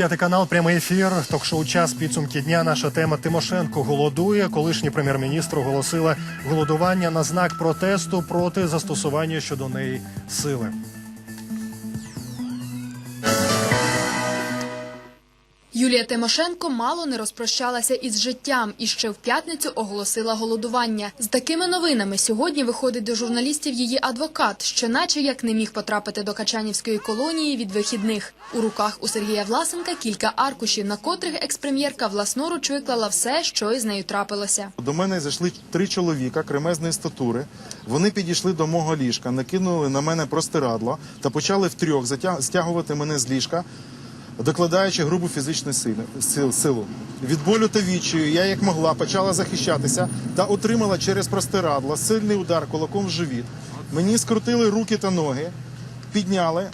П'ятий канал, прямий ефір. Ток-шоу час підсумки дня. Наша тема Тимошенко голодує. Колишній прем'єр-міністр оголосила голодування на знак протесту проти застосування щодо неї сили. Юлія Тимошенко мало не розпрощалася із життям і ще в п'ятницю оголосила голодування. З такими новинами сьогодні виходить до журналістів її адвокат, що наче як не міг потрапити до Качанівської колонії від вихідних. У руках у Сергія Власенка кілька аркушів, на котрих експрем'єрка власноруч виклала все, що із нею трапилося. До мене зайшли три чоловіка кремезної статури. Вони підійшли до мого ліжка, накинули на мене простирадло та почали втрьох стягувати мене з ліжка, докладаючи грубу фізичну силу. Від болю та відчаю я як могла почала захищатися та отримала через простирадло сильний удар кулаком в живіт. Мені скрутили руки та ноги, підняли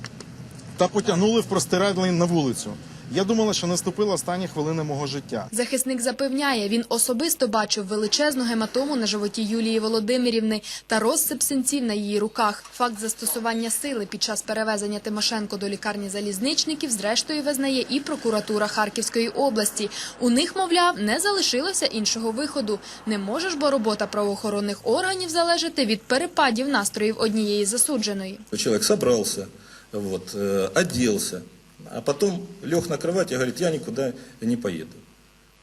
та потягнули в простирадло на вулицю. Я думала, що наступила остання хвилина мого життя. Захисник запевняє, він особисто бачив величезну гематому на животі Юлії Володимирівни та розсип синців на її руках. Факт застосування сили під час перевезення Тимошенко до лікарні залізничників зрештою визнає і прокуратура Харківської області. У них, мовляв, не залишилося іншого виходу. Не може ж бо робота правоохоронних органів залежати від перепадів настроїв однієї засудженої. Человек собрался, вот, э, оделся, а потом лег на кровать и говорит, я никуда не поеду.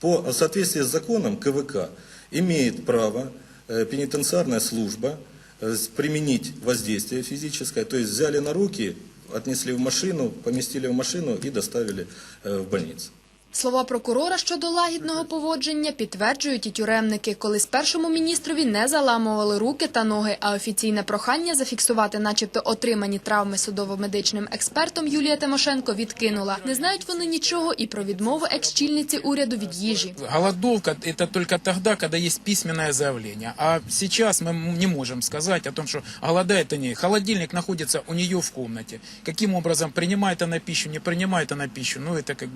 По в соответствии с законом КВК имеет право э, пенитенциарная служба э, с- применить воздействие физическое, то есть взяли на руки, отнесли в машину, поместили в машину и доставили э, в больницу. Слова прокурора щодо лагідного поводження підтверджують і тюремники, коли з першому міністрові не заламували руки та ноги, а офіційне прохання зафіксувати, начебто, отримані травми судово-медичним експертом Юлія Тимошенко відкинула. Не знають вони нічого і про відмову екс-чільниці уряду від їжі. Голодовка – это только тогда, когда есть письменное заявление. А сейчас мы м- не можем сказать о том, что голодает они. Холодильник находится у нее в комнате. Каким образом принимает она пищу, не принимает она пищу, ну это как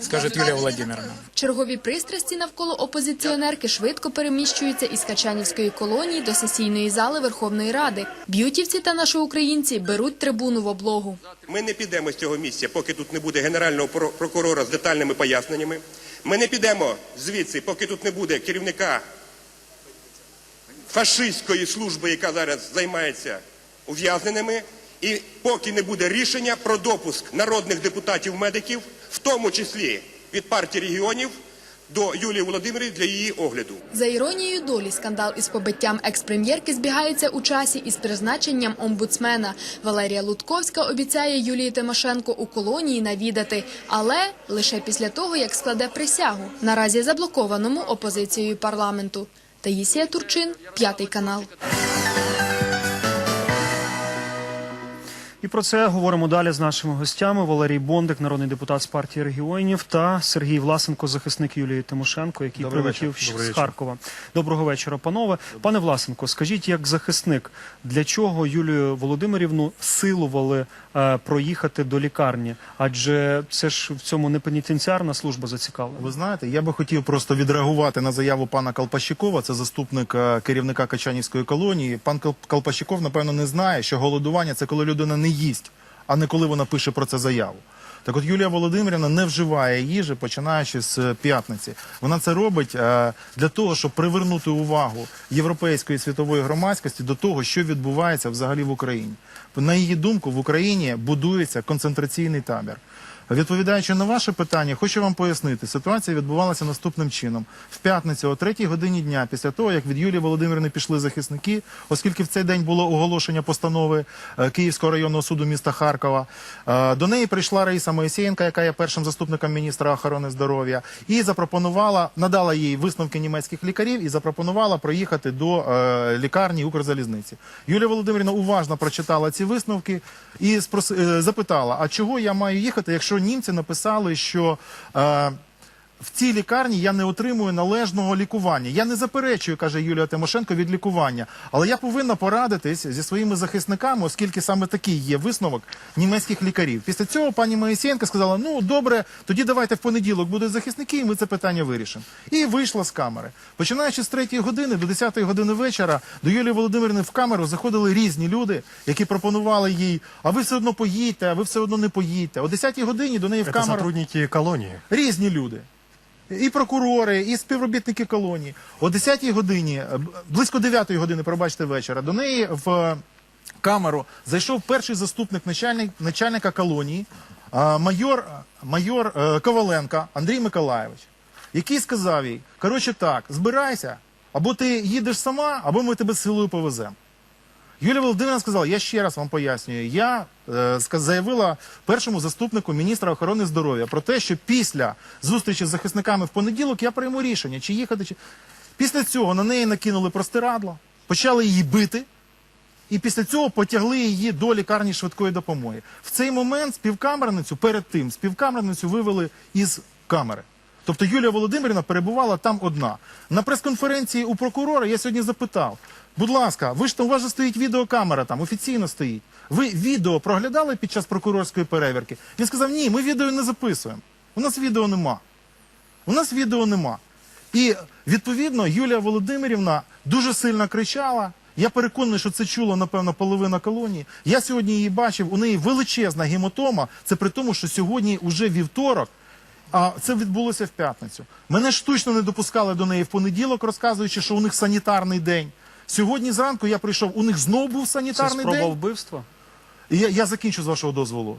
бы скажет Юлия Владимировна. Чергові пристрасті навколо опозиціонерки швидко переміщуються із Качанівської колонії до сесійної зали Верховної Ради. Б'ютівці та наші українці беруть трибуну в облогу. Ми не підемо з цього місця, поки тут не буде генерального прокурора з детальними поясненнями. Ми не підемо звідси, поки тут не буде керівника фашистської служби, яка зараз займається ув'язненими, і поки не буде рішення про допуск народних депутатів-медиків, в тому числі від партії регіонів, до Юлії Володимирівни для її огляду. За іронією долі, скандал із побиттям експрем'єрки збігається у часі із призначенням омбудсмена. Валерія Лутковська обіцяє Юлії Тимошенко у колонії навідати, але лише після того, як складе присягу. Наразі заблокованому опозицією парламенту. Таїсія Турчин, п'ятий канал. І про це говоримо далі з нашими гостями. Валерій Бондик, народний депутат з партії регіонів, та Сергій Власенко, захисник Юлії Тимошенко, який Добрий прилетів з. Харкова. Доброго вечора, панове. Пане Власенко, скажіть, як захисник, для чого Юлію Володимирівну силували е, проїхати до лікарні? Адже це ж в цьому не пенітенціарна служба зацікавлена. Ви знаєте, я би хотів просто відреагувати на заяву пана Колпащикова, це заступник е, керівника Качанівської колонії. Пан Кол- напевно, не знає, що голодування це коли людина не їсть, а не коли вона пише про це заяву. Так от Юлія Володимирівна не вживає їжі, починаючи з п'ятниці. Вона це робить е, для того, щоб привернути увагу європейської світової громадськості до того, що відбувається взагалі в Україні. На її думку, в Україні будується концентраційний табір. Відповідаючи на ваше питання, хочу вам пояснити, ситуація відбувалася наступним чином. В п'ятницю о третій годині дня, після того, як від Юлії Володимирівни пішли захисники, оскільки в цей день було оголошення постанови е, Київського районного суду міста Харкова, е, до неї прийшла Раїса Моїсеєнка, яка є першим заступником міністра охорони здоров'я, і запропонувала, надала їй висновки німецьких лікарів і запропонувала проїхати до е, лікарні Укрзалізниці. Юлія Володимирівна уважно прочитала ці висновки і запитала: а чого я маю їхати, якщо німці написали, що е, в цій лікарні я не отримую належного лікування. Я не заперечую, каже Юлія Тимошенко, від лікування. Але я повинна порадитись зі своїми захисниками, оскільки саме такий є висновок німецьких лікарів. Після цього пані Моїсєнка сказала: ну добре, тоді давайте в понеділок будуть захисники, і ми це питання вирішимо. І вийшла з камери. Починаючи з 3 години до 10 години вечора, до Юлії Володимирівни в камеру заходили різні люди, які пропонували їй: а ви все одно поїдьте, а ви все одно не поїдьте. О 10 годині до неї в камеру сотрудники колонии. різні люди. І прокурори, і співробітники колонії. О 10-й годині, е, близько 9-ї години, пробачте вечора, до неї в е, камеру зайшов перший заступник начальник, начальника колонії, а, майор, майор е, Коваленко Андрій Миколаєвич, який сказав їй: коротше так, збирайся, або ти їдеш сама, або ми тебе силою повеземо. Юлія Володимирівна сказала, я ще раз вам пояснюю. Я е, заявила першому заступнику міністра охорони здоров'я про те, що після зустрічі з захисниками в понеділок я прийму рішення, чи їхати, чи після цього на неї накинули простирадло, почали її бити. І після цього потягли її до лікарні швидкої допомоги. В цей момент співкамерницю перед тим співкамерницю вивели із камери. Тобто Юлія Володимирівна перебувала там одна. На прес-конференції у прокурора я сьогодні запитав: будь ласка, ви ж там у вас же стоїть відеокамера, там офіційно стоїть. Ви відео проглядали під час прокурорської перевірки? Він сказав: ні, ми відео не записуємо. У нас відео нема. У нас відео нема. І відповідно Юлія Володимирівна дуже сильно кричала. Я переконаний, що це чула, напевно, половина колонії. Я сьогодні її бачив, у неї величезна гематома. Це при тому, що сьогодні уже вівторок, а це відбулося в п'ятницю. Мене штучно не допускали до неї в понеділок, розказуючи, що у них санітарний день. Сьогодні зранку я прийшов, у них знову був Це санітарний спроба день. вбивства? Я, я закінчу з вашого дозволу.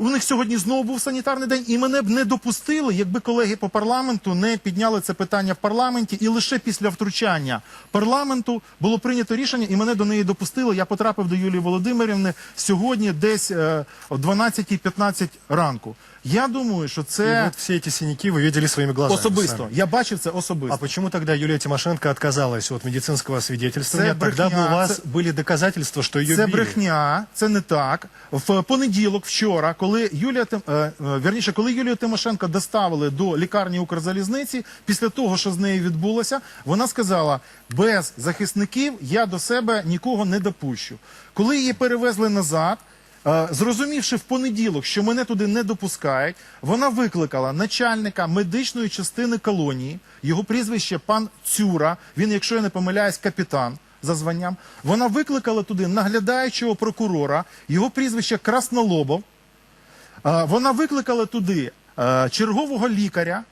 У них сьогодні знову був санітарний день, і мене б не допустили, якби колеги по парламенту не підняли це питання в парламенті. І лише після втручання парламенту було прийнято рішення, і мене до неї допустили. Я потрапив до Юлії Володимирівни сьогодні, десь е, о 12.15 ранку. Я думаю, що И це вот все эти синяки вы видели своими глазами. особисто. сами. Я бачив це особисто. А почему тогда Юлия Тимошенко отказалась от медицинского свидетельствования? Це Тогда бы брехня, у вас це- были доказательства, что ее Це били. брехня, це не так. В понеділок, вчора, коли Юлія Тим- е, е, вірніше, коли Юлію Тимошенко доставили до лікарні Укрзалізниці, після того, що з нею відбулося, вона сказала: без захисників я до себе нікого не допущу. Коли її перевезли назад. е, Зрозумівши в понеділок, що мене туди не допускають, вона викликала начальника медичної частини колонії, його прізвище пан Цюра. Він, якщо я не помиляюсь, капітан за званням. Вона викликала туди наглядаючого прокурора, його прізвище Краснолобов. Е, Вона викликала туди е, чергового лікаря,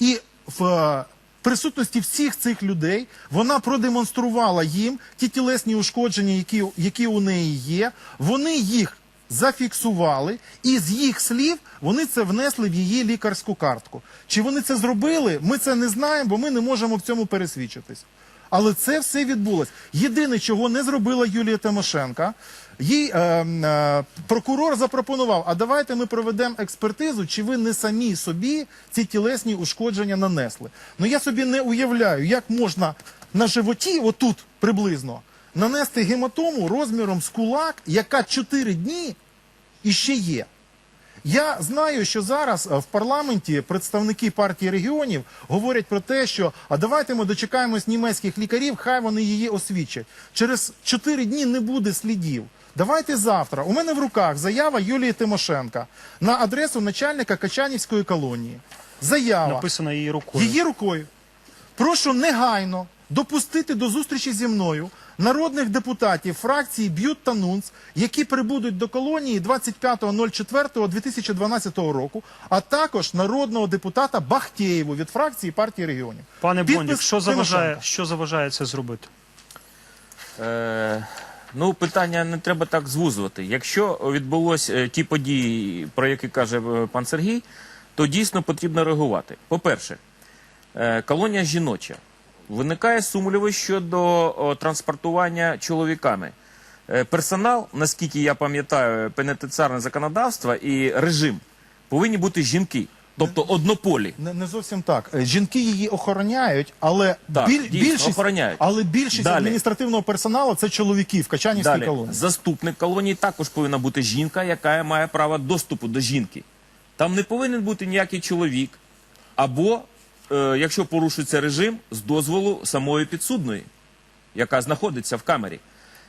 і в присутності всіх цих людей вона продемонструвала їм ті тілесні ушкодження, які, які у неї є. Вони їх зафіксували, і з їх слів вони це внесли в її лікарську картку. Чи вони це зробили? Ми це не знаємо, бо ми не можемо в цьому пересвідчитись. Але це все відбулось. Єдине, чого не зробила Юлія Тимошенка, їй е, е, прокурор запропонував: а давайте ми проведемо експертизу, чи ви не самі собі ці тілесні ушкодження нанесли. Ну я собі не уявляю, як можна на животі, отут приблизно, нанести гематому розміром з кулак, яка 4 дні і ще є. Я знаю, що зараз е, в парламенті представники партії регіонів говорять про те, що а давайте ми дочекаємось німецьких лікарів, хай вони її освічать. Через 4 дні не буде слідів. Давайте завтра. У мене в руках заява Юлії Тимошенка на адресу начальника Качанівської колонії. Заява Написана її рукою. її рукою. Прошу негайно допустити до зустрічі зі мною народних депутатів фракції Б'ют та Нунц, які прибудуть до колонії 25.04.2012 року, а також народного депутата Бахтєєву від фракції партії регіонів. Пане Бондік, що заважає, що заважає це зробити? Е, ну, питання не треба так звузувати. Якщо відбулось е, ті події, про які каже е, пан Сергій, то дійсно потрібно реагувати. По-перше, е, колонія жіноча. Виникає сумніви щодо о, транспортування чоловіками. Е, персонал, наскільки я пам'ятаю, пенітенціарне законодавство і режим повинні бути жінки, тобто однополі. Не, не зовсім так. Е, Жінки її охороняють, але Так, біль- дійсно, більшість, охороняють. але більшість Далі. адміністративного персоналу це чоловіки в Качанівській Далі, колонії. заступник колонії також повинна бути жінка, яка має право доступу до жінки. Там не повинен бути ніякий чоловік або якщо порушується режим, з дозволу самої підсудної, яка знаходиться в камері.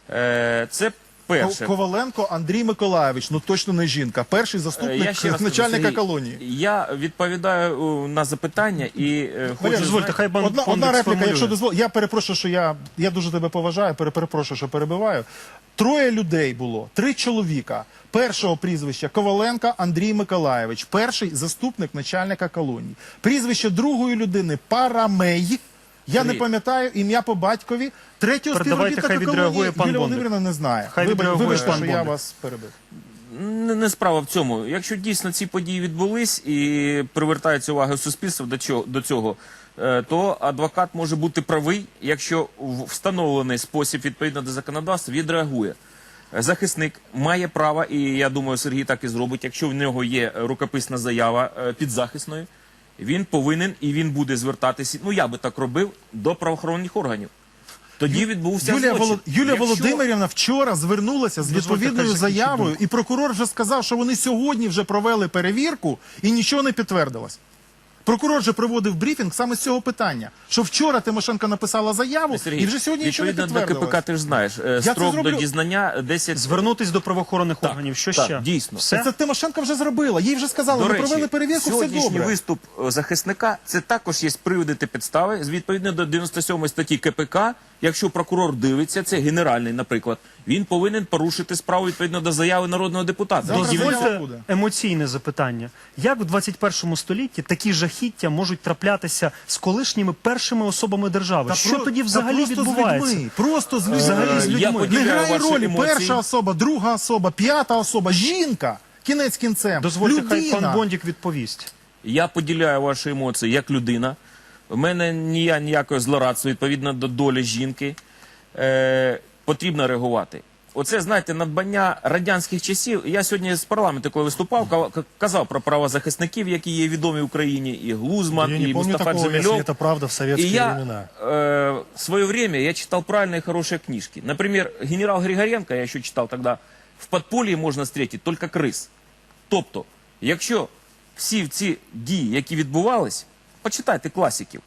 Е, це перше. Коваленко Андрій Миколаєвич, ну точно не жінка. Перший Е, заступник я ще кажу, начальника колонії. Я відповідаю е, на запитання і е, хочу Дозвольте, хай пан Одна, одна репліка, якщо дозвол. Я перепрошую, що я, я дуже тебе поважаю, пере- перепрошую, що перебиваю. Троє людей було, три чоловіка. Першого прізвища Коваленка Андрій Миколаєвич, перший заступник начальника колонії. Прізвище другої людини Парамей. Я не пам'ятаю ім'я по батькові. Третього Передавайте, співробітника колонії пан Юлія Володимирівна не знає. Хай Вибач- Вибачте, що я вас перебив. Не, не справа в цьому. Якщо дійсно ці події відбулись і привертається увага суспільства до цього, то адвокат може бути правий, якщо в встановлений спосіб відповідно до законодавства відреагує. Е, Захисник має право, і я думаю, Сергій так і зробить. Якщо в нього є рукописна заява е, підзахисної, він повинен і він буде звертатися. Ну я би так робив до правоохоронних органів. Тоді відбувся Юлія, злочин. Волод... Юлія Якщо- Володимирівна вчора звернулася з відповідною заявою, і прокурор вже сказав, що вони сьогодні вже провели перевірку і нічого не підтвердилось. Прокурор же проводив брифінг саме з цього питання, що вчора Тимошенко написала заяву, Сергій, і вже сьогодні нічого не відповідно до. КПК, ти ж знаєш, е, строк зроблю. до дізнання 10 Звернутись до правоохоронних Так, органів. Що так, ще? дійсно. Все? Це Тимошенко вже зробила. Їй вже сказали, До ми речі, провели перевірку, все сьогоднішній добре. виступ е, захисника це також є приводити підстави з відповідно до 97 статті КПК. Якщо прокурор дивиться, це генеральний, наприклад, він повинен порушити справу відповідно до заяви народного депутата. Дозвольте емоційне запитання. Як в 21 столітті такі жахіття можуть траплятися з колишніми першими особами держави? Та що про- тоді взагалі просто відбувається? З людьми, просто з людьми. Взагалі з людьми. я Не грає ролі емоції. перша особа, друга особа, п'ята особа, жінка. Кінець кінцем. Дозвольте, хай пан Бондік відповість. Я поділяю ваші емоції як людина. У мене нія, ніякого злорадства відповідно до долі жінки. Е, потрібно реагувати. Оце, знаєте, надбання радянських часів. Я сьогодні з парламенту, коли виступав, ка- казав про правозахисників, які є відомі в Україні, і Глузман, Я і не помню Мустафа такого, если Джамильов. это правда в И советские я времена. э, в свое время я читал правильные хорошие книжки. Например, генерал Григоренко, я еще читал тогда, в подполье можна встретить тільки крис. Тобто, якщо всі ці дії, які відбувались, почитайте класиків,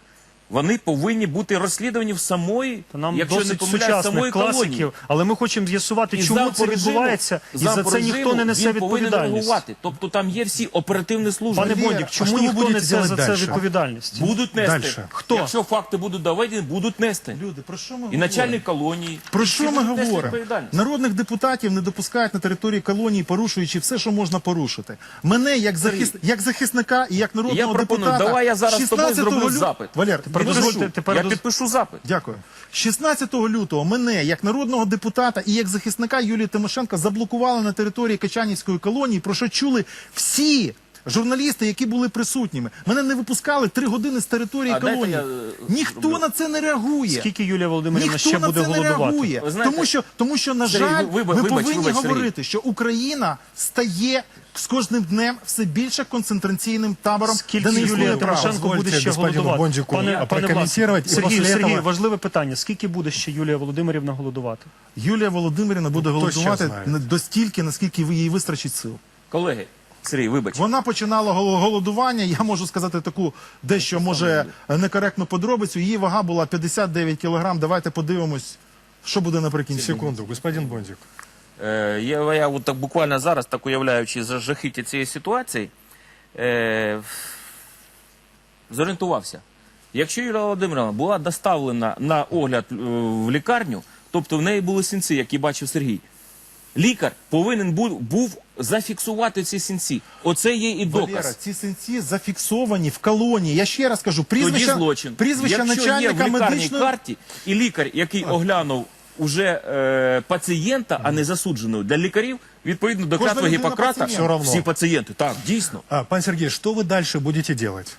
вони повинні бути розслідувані в самої, Та нам якщо не досить помиляюсь, сучасних самої колонії. але ми хочемо з'ясувати, І чому це відбувається, і за це ніхто не несе він повинен відповідальність. реагувати. Тобто там є всі оперативні служби. Пане Бондік, чому ви ніхто будете несе делать за це дальше? відповідальність? Будуть нести. Дальше. Хто? Якщо факти будуть доведені, будуть нести. Люди, про що ми І говоримо? начальник колонії. Про що ми будуть нести говоримо? відповідальність. Народних депутатів не допускають на території колонії, порушуючи все, що можна порушити. Мене як захис... як захисника і як народного Я пропоную, депутата. давай я зараз з тобою 16 зроблю лю- запит. Валер. Дозвольте, тепер я доз- підпишу запит. Дякую. 16 лютого мене, як народного депутата і як захисника Юлії Тимошенко, заблокували на території Качанівської колонії, про що чули всі журналісти, які були присутніми. Мене не випускали три години з території А, колонії. я, е, Ніхто на це не реагує. Скільки Юлія Володимирівна Ніхто ще на буде це не голодувати? реагує. Знаєте, тому, що, тому що, на Сергій, жаль, ви- ми повинні вибач, Сергій. говорити, що Україна стає з кожним днем все більше концентраційним табором, Скільки де не Юлія. Тимошенко буде ще голодувати? Пане, пане прокоментувати, Сергій, Сергій, этого- важливе питання. Скільки буде ще Юлія Володимирівна голодувати? Юлія Володимирівна буде Ну, хто голодувати знає? до стільки, наскільки їй вистачить сил. Колеги, Сергій, вибач. Вона починала гол- голодування. Я можу сказати таку дещо може некоректну подробицю. Її вага була 59 кілограм. Давайте подивимось, що буде наприкінці. Секунду, господин Бондик. Е, я, я от так буквально зараз, так уявляючи за жахіття цієї ситуації, е, зорієнтувався. Якщо Юлія Володимирівна була доставлена на огляд е, в лікарню, тобто в неї були синці, які бачив Сергій, лікар повинен був, був зафіксувати ці синці. Оце є і доказ. Валера, ці синці зафіксовані в колонії. Я ще раз кажу, Тоді прізвище, злочин. прізвище Якщо є в лікарній медичної... карті, і лікар, який оглянув уже е, пацієнта, а не засудженого для лікарів, відповідно до Кожна клятви людина Гіппократа, пацієнт. Все равно. всі пацієнти. Так, дійсно. А, пан Сергей, что вы дальше будете делать?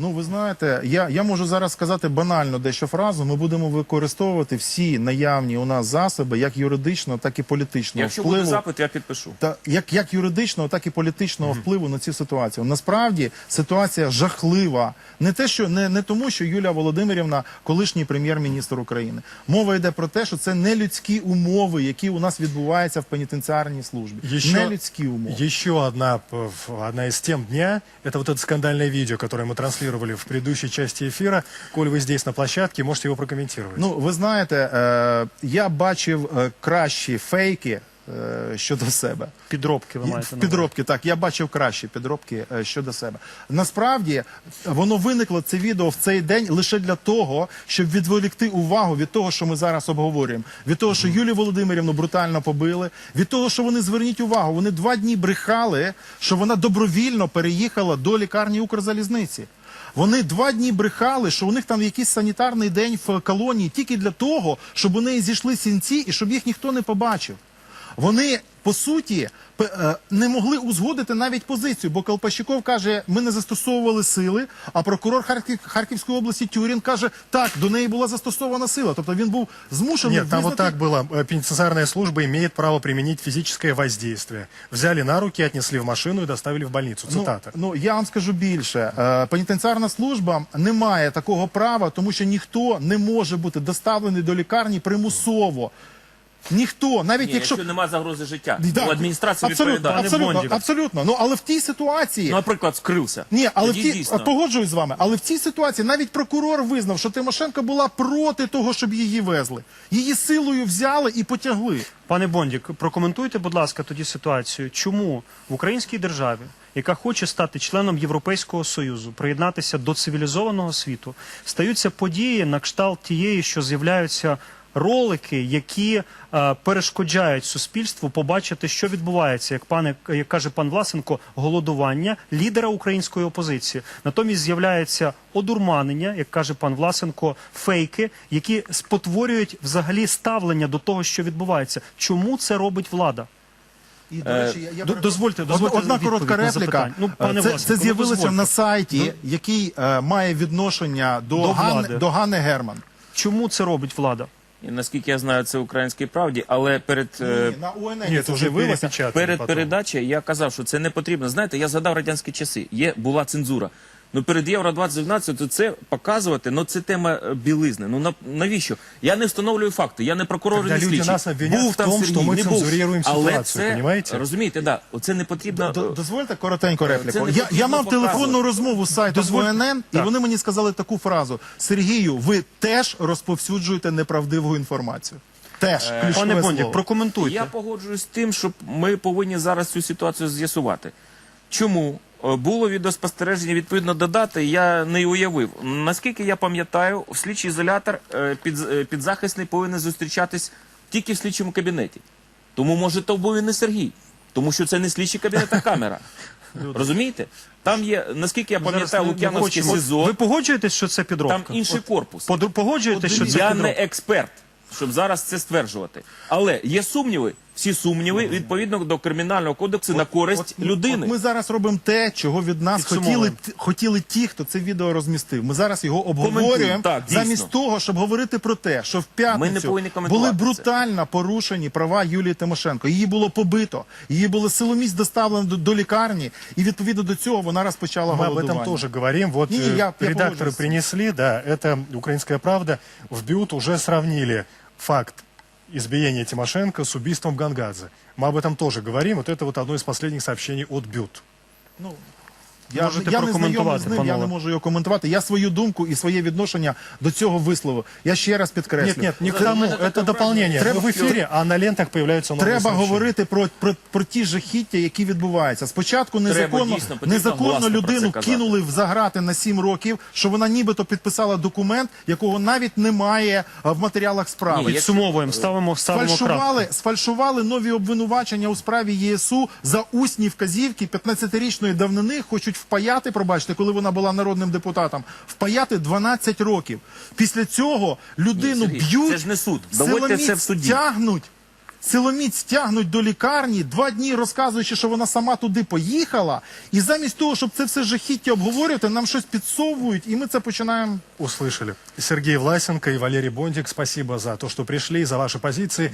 Ну, ви знаєте, я, я можу зараз сказати банально дещо фразу. Ми будемо використовувати всі наявні у нас засоби, як юридичного, так і політичного Якщо впливу. буде запит, я підпишу. Та як, як юридичного, так і політичного впливу на цю ситуацію. Насправді ситуація жахлива. Не те, що не, не тому, що Юлія Володимирівна, колишній прем'єр-міністр України. Мова йде про те, що це не людські умови, які у нас відбуваються в пенітенціарній службі. Еще, Не людські умови. еще одна, п- одна из тем дня, это вот это скандальное видео, которое мы транслировали прокомментировали в предыдущей части эфира. Коль вы здесь на площадке, можете его прокомментировать. Ну, ви знаєте, е, я бачив е, кращі фейки е, щодо себе. Підробки ви маєте на увазі? Підробки, так, я бачив кращі підробки е, щодо себе. Насправді воно виникло це відео в цей день лише для того, щоб відволікти увагу від того, що ми зараз обговорюємо, від того, що Юлію Володимирівну брутально побили, від того, що вони зверніть увагу, вони два дні брехали, що вона добровільно переїхала до лікарні Укрзалізниці. Вони два дні брехали, що у них там якийсь санітарний день в колонії тільки для того, щоб у неї зійшли сінці і щоб їх ніхто не побачив. Вони по суті е, не могли узгодити навіть позицію, бо Колпащиков каже, ми не застосовували сили. А прокурор Харків, Харківської області Тюрін каже, так до неї була застосована сила. Тобто він був змушений Нет, там вот визнати- так было. Э, Пенитенциарная служба имеет право применить физическое воздействие. Взяли на руки, отнесли в машину и доставили в больницу. Цитата. Ну, ну я вам скажу більше. Е, Пенітенціарна служба не має такого права, тому що ніхто не може бути доставлений до лікарні примусово. Ніхто, навіть Ні, якщо якщо немає загрози життя, Да, то адміністрація абсолютно, відповідає. абсолютно, Бондік. абсолютно. Ну але в тій ситуації Ну, наприклад, скрився. Ні, але в Тоді ті дійсно. погоджуюсь з вами. Але в цій ситуації навіть прокурор визнав, що Тимошенко була проти того, щоб її везли. Її силою взяли і потягли. Пане Бондік, прокоментуйте, будь ласка, тоді ситуацію. Чому в українській державі, яка хоче стати членом Європейського союзу, приєднатися до цивілізованого світу, стаються події на кшталт тієї, що з'являються ролики, які е, перешкоджають суспільству побачити, що відбувається, як пане як каже пан Власенко, голодування лідера української опозиції. Натомість з'являється одурманення, як каже пан Власенко, фейки, які спотворюють взагалі ставлення до того, що відбувається. Чому це робить влада? І, до речі, я, я до- дозвольте- дозвольте одна коротка репліка. Ну, пане це, це ну, з'явилося на сайті, який е, має відношення до, До влади. до Ганни Герман. Чому це робить влада? І, наскільки я знаю, це українській правді, але перед. е, Ні, на УНН Нет, це. Перед передачею я казав, що це не потрібно. Знаєте, я згадав радянські часи. Є була цензура. Ну перед євро 2012 то це показувати. Ну це тема е, білизни. Ну на навіщо? Я не встановлюю факти. Я не прокурор не люди слідчий. нас обвинят був в там том, Сергій, що ми не був. цензуруємо Але ситуацію, це, понімаєте? Розумієте, да. Оце не потрібно. Д- е, Дозвольте коротенько репліку. не Я, я потрібно мав телефонну розмову з сайтом УНН, і вони мені сказали таку фразу: Сергію, ви теж розповсюджуєте неправдиву інформацію. Теж ключове Пане Бондік, слово. прокоментуйте. Я погоджуюсь з тим, що ми повинні зараз цю ситуацію з'ясувати. Чому Е, було відеоспостереження відповідно до дати, я не уявив. Наскільки я пам'ятаю, в слідчий ізолятор е, під, е, підзахисний повинен зустрічатись тільки в слідчому кабінеті. Тому може то був і не Сергій, тому що це не слідчий кабінет, а камера. Розумієте? Там є, наскільки я пам'ятаю, хочемо- СИЗО, Ви погоджуєтесь, що це підробка? там інший корпус. Погоджуєтесь, що це Я не експерт, щоб зараз це стверджувати. Але є сумніви, всі сумніви відповідно до кримінального кодексу на користь От- людини. От ми зараз робимо те, чого від нас Підсумовуємо. хотіли, т- хотіли ті, хто це відео розмістив. Ми зараз його Коментуємо, обговорюємо так, дійсно. замість того, щоб говорити про те, що в Ми не п'ятницю повинні коментувати були це. брутально порушені права Юлії Тимошенко. Її було побито, її було силоміць доставлено до, до лікарні, і відповідно до цього вона розпочала Мы об голодування. этом тоже говорим. Вот Не, не, э, я- я редакторы погоджуюсь. принесли, да, это «Украинская правда». В БИУТ уже сравнили факт избиения Тимошенко с убийством Гангадзе. Мы об этом тоже говорим. Вот это вот одно из последних сообщений от БИУТ. Я, Можете я не знайомий прокоментувати, з ним, я панове. не можу його коментувати. Я свою думку і своє відношення до цього висловив. Я ще раз підкреслю. Нет, нет, не к Ну, тому. это Это дополнение. Треба- Мы в эфире, а на лентах появляются новые Треба сообщения. говорити про, про, про ті жахіття, які відбуваються. Спочатку незаконно, дійсно, потрібно незаконно гласно про людину це казати. кинули в заграти на 7 років, що вона нібито підписала документ, якого навіть немає а, в матеріалах справи. Ні, Підсумовуємо, ставимо, ставимо крапку. Сфальшували, сфальшували нові обвинувачення у справі ЄСУ за усні вказівки 15-річної давнини. Хочуть впаяти, пробачте, коли вона була народним депутатом, впаяти 12 років. Після цього людину Сергій, б'ють, це ж не суд. Доводьте силоміць це в суді. тягнуть. Силоміць тягнуть до лікарні, два дні розказуючи, що вона сама туди поїхала, і замість того, щоб це все жахіття обговорювати, нам щось підсовують, і ми це починаємо Услышали. Сергей Власенко и Валерий Бондик, спасибо за то, что пришли, за ваши позиции.